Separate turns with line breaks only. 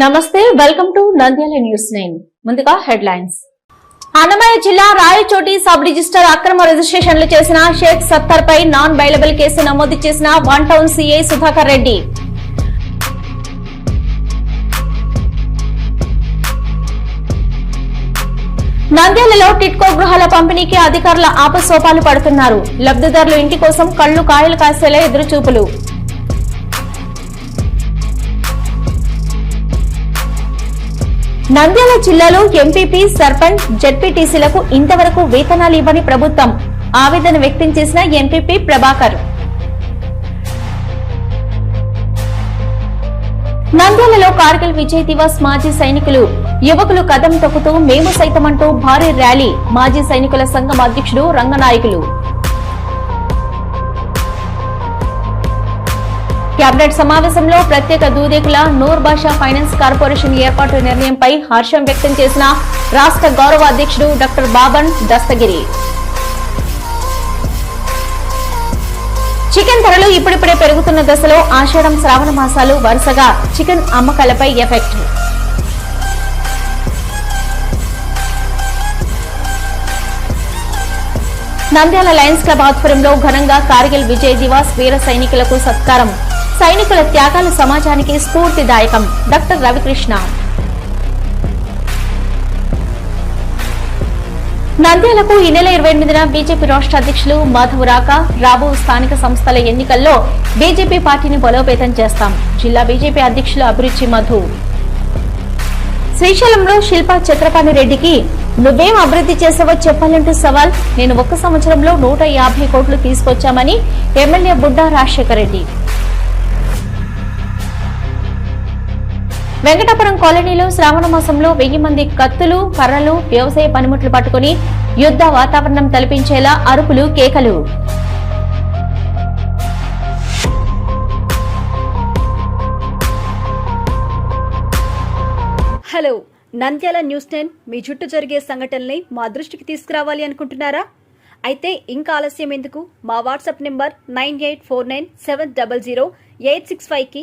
నమస్తే welcome to Nandyal news nine ముందుగా headlines Annamayya జిల్లా రాయచోటి సబ్ రిజిస్టర్ అక్రమ రిజిస్ట్రేషన్లు చేసిన షేక్ సత్తర్ పై నాన్ బైలబుల్ కేసు నమోదు చేసిన one town CI Sudhakar Reddy. నంద్యాలలో టిట్కో గృహాల పంపిణీకి అధికారుల ఆపసోపాలు పడుతున్నారు. లబ్ధిదారులు ఇంటి కోసం కళ్ళు కాయలు కాసేలా ఎదురుచూపులు. నంద్యాల జిల్లాలో ఎంపీపీ సర్పంచ్ జడ్పీటీసీలకు ఇంతవరకు వేతనాలు ఇవ్వని ప్రభుత్వం ఆవేదన వ్యక్తం చేసిన ఎంపీపీ ప్రభాకర్. నంద్యాలలో కార్గిల్ విజయ్ దివస్ మాజీ సైనికులు యువకులు కదం తొక్కుతూ మేము సైతమంటూ భారీ ర్యాలీ మాజీ సైనికుల సంఘం అధ్యక్షుడు రంగనాయకులు. కేబినెట్ సమావేశంలో ప్రత్యేక దూదేకుల నూర్ బాషా ఫైనాన్స్ కార్పొరేషన్ ఏర్పాటు నిర్ణయంపై హర్షం వ్యక్తం చేసిన రాష్ట్ర గౌరవ అధ్యక్షుడు డాక్టర్ బాబన్ దస్తగిరి. చికెన్ ధరలు ఇప్పుడిప్పుడే పెరుగుతున్న దశలో ఆషాఢం శ్రావణ మాసాలు వరుసగా చికెన్ అమ్మకాలపై ఎఫెక్ట్. నంద్యాల లయన్స్ క్లబ్ ఆధ్వర్యంలో ఘనంగా కార్గిల్ విజయ్ దివాస్ వీర సైనికులకు సత్కారం. సైనికుల త్యాగాలు సమాజానికి స్ఫూర్తిదాయకం. డాక్టర్ రవికృష్ణ. నంద్యాలకు ఈ నెల ఇరవై ఎనిమిదిన బీజేపీ రాష్ట్ర అధ్యక్షులు మాధవ్ రాక రాబో స్థానిక సంస్థల ఎన్నికల్లో బీజేపీ పార్టీని బలోపేతం చేస్తాం. జిల్లా బీజేపీ అధ్యక్షులు అభిరుచి మధు. శ్రీశైలంలో శిల్పా చక్రపాణి రెడ్డికి నువ్వేం అభివృద్ధి చేసావో చెప్పాలంటూ సవాల్. నేను ఒక్క సంవత్సరంలో నూట యాభై కోట్లు తీసుకొచ్చామని ఎమ్మెల్యే బుడ్డా రాజశేఖర రెడ్డి వెంకటాపురం కాలనీలో శ్రావణ మాసంలో వెయ్యి మంది కత్తులు కర్రలు వ్యవసాయ పనిముట్లు పట్టుకుని యుద్ధ వాతావరణం తలపించేలా అరుపులు కేకలు.
హలో నంద్యాల న్యూస్ టెన్ మీ చుట్టూ జరిగే సంఘటనల్ని మా దృష్టికి తీసుకురావాలి అనుకుంటున్నారా? అయితే ఇంకా ఆలస్యం ఎందుకు? మా WhatsApp number nine eight four nine seven double zero eight six ఫైవ్కి